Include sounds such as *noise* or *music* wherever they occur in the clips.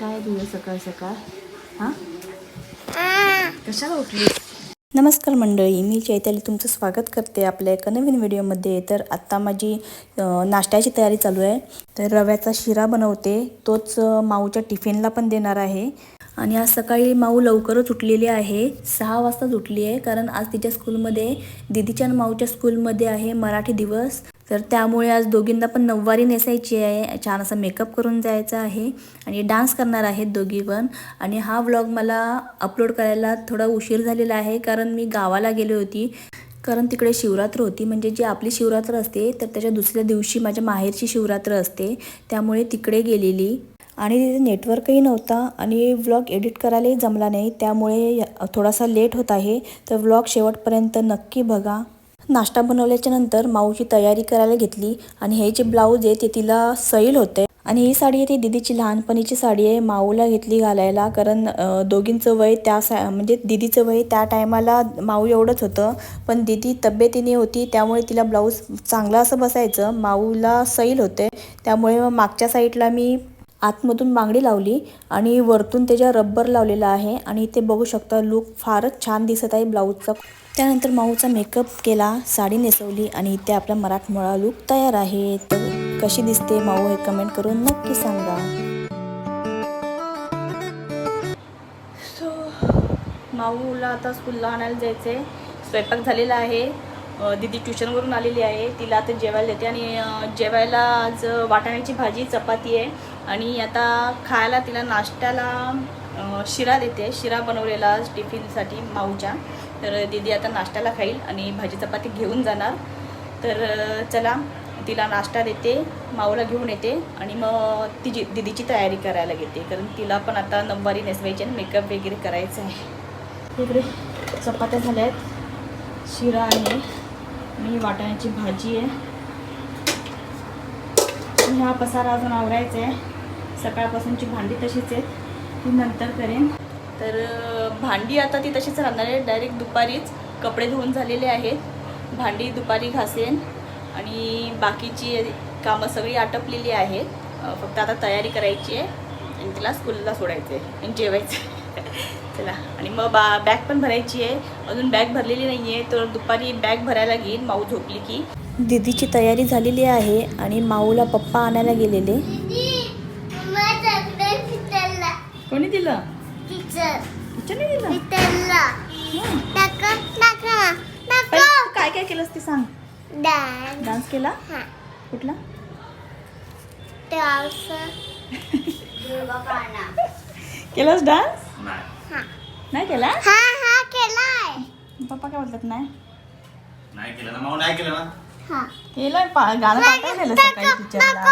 काय तुझं सकाळ सकाळ? हां? कशाला उठली नमस्कार मंडळी मी चैताली तुमचं स्वागत करते आपल्या एका नवीन व्हिडिओमध्ये. तर आत्ता माझी नाश्त्याची तयारी चालू आहे. तर रव्याचा शिरा बनवते. तोच माऊच्या टिफिनला पण देणार आहे. आणि आज सकाळी माऊ लवकरच उठलेली आहे. सहा वाजताच उठली आहे कारण आज तिच्या स्कूलमध्ये दिदीच्या आणि माऊच्या स्कूलमध्ये आहे मराठी दिवस. तर त्यामुळे आज दोघींना पण नऊवारी नेसायची आहे. छान असा मेकअप करून जायचा आहे. आणि डान्स करणार आहेत दोघी पण आणि हा व्लॉग मला अपलोड करायला थोडा उशीर झालेला आहे. कारण मी गावाला गेली होती. कारण तिकडे शिवरात्र होती. म्हणजे जी आपली शिवरात्र असते तर त्याच्या दुसऱ्या दिवशी माझ्या माहेरची शिवरात्र असते. त्यामुळे तिकडे गेलेली. आणि तिथे नेटवर्कही नव्हता. आणि व्लॉग एडिट करायलाही जमला नाही. त्यामुळे थोडासा लेट होत आहे. तर व्लॉग शेवटपर्यंत नक्की बघा. नाश्ता बनवल्याच्या नंतर माऊची तयारी करायला घेतली आणि हे जे ब्लाऊज आहे ते तिला सैल होते. आणि ही साडी आहे ती दिदीची लहानपणीची साडी आहे. माऊला घेतली घालायला कारण दोघींचं वय त्या सा म्हणजे दिदीचं वय त्या टायमाला माऊ एवढंच होतं. पण दिदी तब्येतीने होती त्यामुळे तिला ब्लाऊज चांगलं असं बसायचं. माऊला सैल होते. त्यामुळे मग मागच्या साईडला मी आतमधून बांगडी लावली आणि वरतून त्याच्या रब्बर लावलेला आहे. आणि ते बघू शकता लुक फारच छान दिसत आहे ब्लाऊजचा. त्यानंतर माऊचा मेकअप केला साडी नेसवली आणि इथे आपला मराठमोळा लुक तयार आहे तर कशी दिसते माऊ हे कमेंट करून नक्की सांगा. सो माऊला आता स्कूलला आणायला जायचं आहे स्वयंपाक झालेला आहे. दीदी ट्युशनवरून आलेली आहे. तिला आता जेवायला देते आणि जेवायला आज वाटाण्याची भाजी चपाती आहे. आणि आता खायला तिला नाश्त्याला शिरा देते. शिरा बनवलेला टिफिनसाठी माऊच्या. तर दीदी आता नाश्त्याला खाईल आणि भाजी चपाती घेऊन जाणार. तर चला तिला नाश्ता देते माऊला घेऊन येते आणि मग तिची दिदीची तयारी करायला घेते. कारण तिला पण आता नऊवारी नेसवायची आणि मेकअप वगैरे करायचं आहे. इकडे चपात्या झाल्या आहेत. शिरा आहे. आणि वाटाण्याची भाजी आहे. हा पसारा अजून आवरायचा आहे. सकाळपासूनची भांडी तशीच आहे ती नंतर करेन. तर भांडी आता ती तशीच राहणार आहे डायरेक्ट दुपारीच कपडे धुवून झालेले आहेत. भांडी दुपारी घासेन. आणि बाकीची कामं सगळी आटपलेली आहेत. फक्त आता तयारी करायची आहे. आणि तिला स्कूलला सोडायचं आहे आणि जेवायचं आहे *laughs* चला. आणि मग बा बॅग पण भरायची आहे. अजून बॅग भरलेली नाही आहे तर दुपारी बॅग भरायला घेईन. माऊ झोपली की. दीदीची तयारी झालेली आहे. आणि माऊला पप्पा आणायला गेलेले. कोणी दिलं? टीचरने दिलं? हं. पहिले तू काय काय केलंस ते सांग. डान्स केला? कुठला? केलास डान्स नाही. केला? पप्पा काय बोलतात नाही? नाही केलं ना माऊ नाही केलं ना. केलं पा गाणं पाठवलेलं सकाळी टीचरला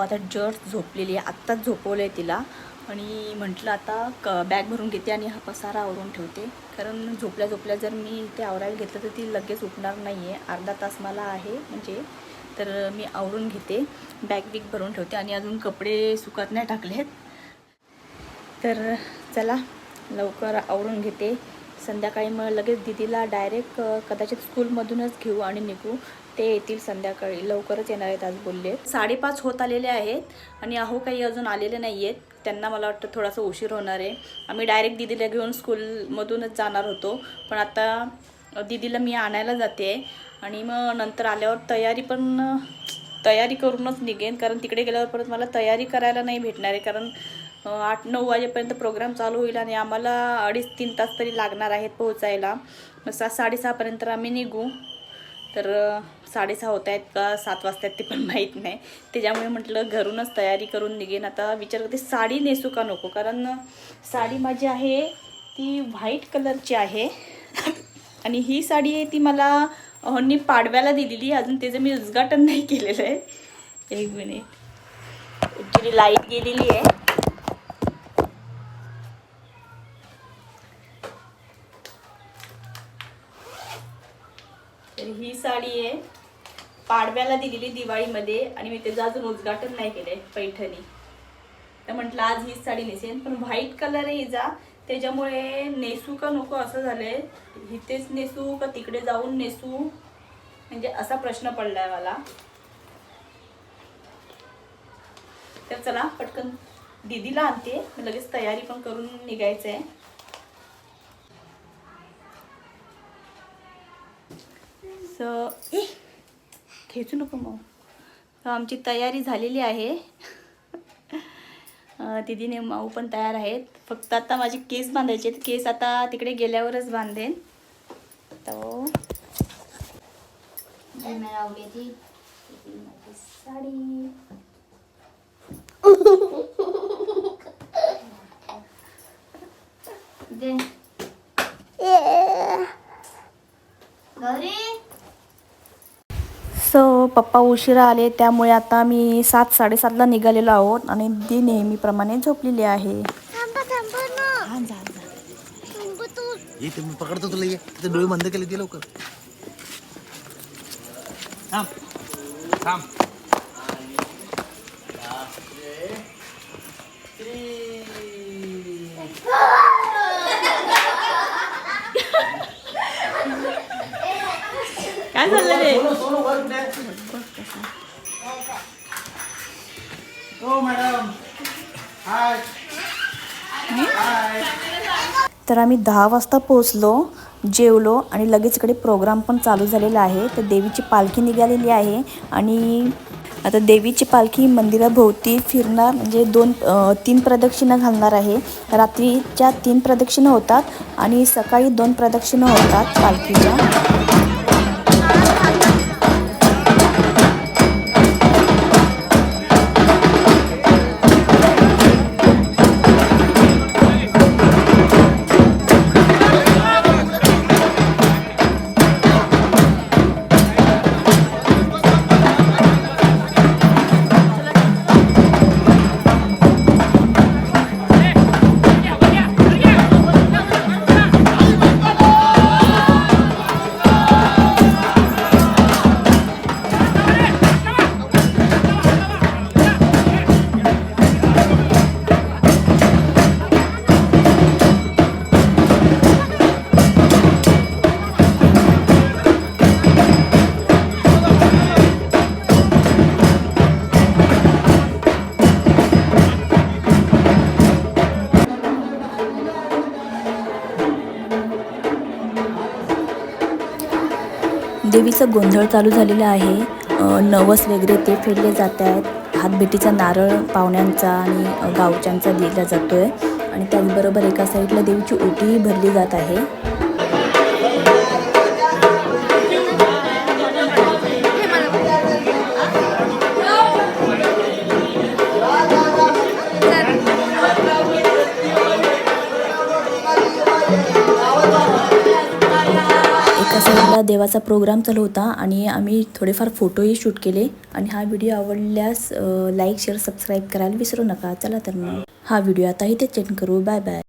तर आता जस्ट झोपलेली आहे. आत्ताच झोपवलं आहे तिला. आणि म्हटलं आता क बॅग भरून घेते आणि हा पसारा आवरून ठेवते. कारण झोपल्या झोपल्या जर मी इथे आवरायला घेतलं तर ती लगेच उठणार नाही आहे अर्धा तास मला आहे म्हणजे तर मी आवरून घेते. बॅग बिग भरून ठेवते आणि अजून कपडे सुकत नाही टाकलेत. तर चला लवकर आवरून घेते. संध्याकाळी मग लगेच दिदीला डायरेक्ट कदाचित स्कूलमधूनच घेऊ आणि निघू. ते येतील संध्याकाळी. लवकरच येणार आहेत आज बोलले. साडेपाच होत आलेले आहेत आणि अहो काही अजून आलेले नाही आहेत त्यांना मला वाटतं थोडासा उशीर होणार आहे. आम्ही डायरेक्ट दिदीला घेऊन स्कूलमधूनच जाणार होतो. पण आता दिदीला मी आणायला जाते. आणि मग नंतर आल्यावर तयारी पण तयारी करूनच निघेन. कारण तिकडे गेल्यावर परत मला तयारी करायला नाही भेटणार आहे. कारण आठ नऊ वाजेपर्यंत प्रोग्राम चालू होईल आणि आम्हाला अडीच तीन तास तरी लागणार आहेत पोहोचायला. मग सा साडेसहापर्यंत आम्ही निघू. तर साडेसहा होत आहेत का सात वाजतात ते पण माहीत नाही. त्याच्यामुळे म्हटलं घरूनच तयारी करून निघेन. आता विचार करते साडी नेसू का नको? कारण साडी माझी आहे ती व्हाईट कलरची आहे. आणि ही साडी आहे ती मला ह्यांनी पाडव्याला दिलेली. अजून त्याचं मी उद्घाटन नाही केलेलं आहे. एक मिनिट. ॲक्च्युली लाइट गेलेली आहे तर ही साडी आहे पाडव्याला दिलेली दिवाळीमध्ये आणि मी त्याचं अजून उद्घाटन नाही केलंय पैठणी. तर म्हटलं आज हीच साडी नेसेन. पण व्हाईट कलर आहे हिचा. त्याच्यामुळे नेसू का नको असं झालंय. इथेच नेसू का तिकडे जाऊन नेसू? म्हणजे असा प्रश्न पडलाय मला. तर चला पटकन दीदीला आणते. लगेच तयारी पण करून निघायचं आहे स खेचू नको मग. तर आमची तयारी झालेली आहे. दीदीने माऊ पण तयार आहेत. फक्त आता माझे केस बांधायचे आहेत. केस आता तिकडे गेल्यावरच बांधेन. तो. ही साडी. दे. *laughs* घरी सो पप्पा उशिरा आले त्यामुळे आता मी सात साडेसातला निघालेलो आहोत आणि ती नेहमीप्रमाणे झोपलेली आहे. ये ते मी पकडतो तुला ये. डोळे बंद केले ते लवकर. थांब. थांब. काय झालं रे? मॅडम. हाय. तर आम्ही दहा वाजता पोहोचलो जेवलो आणि लगेच इकडे प्रोग्राम पण चालू झालेला आहे. तर देवीची पालखी निघालेली आहे आणि आता देवीची पालखी मंदिराभोवती फिरणार म्हणजे दोन तीन प्रदक्षिणा घालणार आहे. रात्रीच्या तीन प्रदक्षिणा होतात आणि सकाळी दोन प्रदक्षिणा होतात पालखीच्या. देवीचा गोंधळ चालू झालेला आहे. नवस वगैरे ते फेडले जात आहेत. हातभेटीचा नारळ पाहुण्यांचा आणि गावच्यांचा दिला जातो आहे आणि त्याचबरोबर एका साईडला देवीची ओटीही भरली जात आहे. आमचा देवाचा प्रोग्राम चालू होता आणि आम्ही थोडेफार फोटोही शूट केले. आणि हा व्हिडिओ आवडल्यास लाईक शेअर सबस्क्राईब करायला विसरू नका. चला तर मग हा व्हिडिओ आता इथे चेंज करू. Bye bye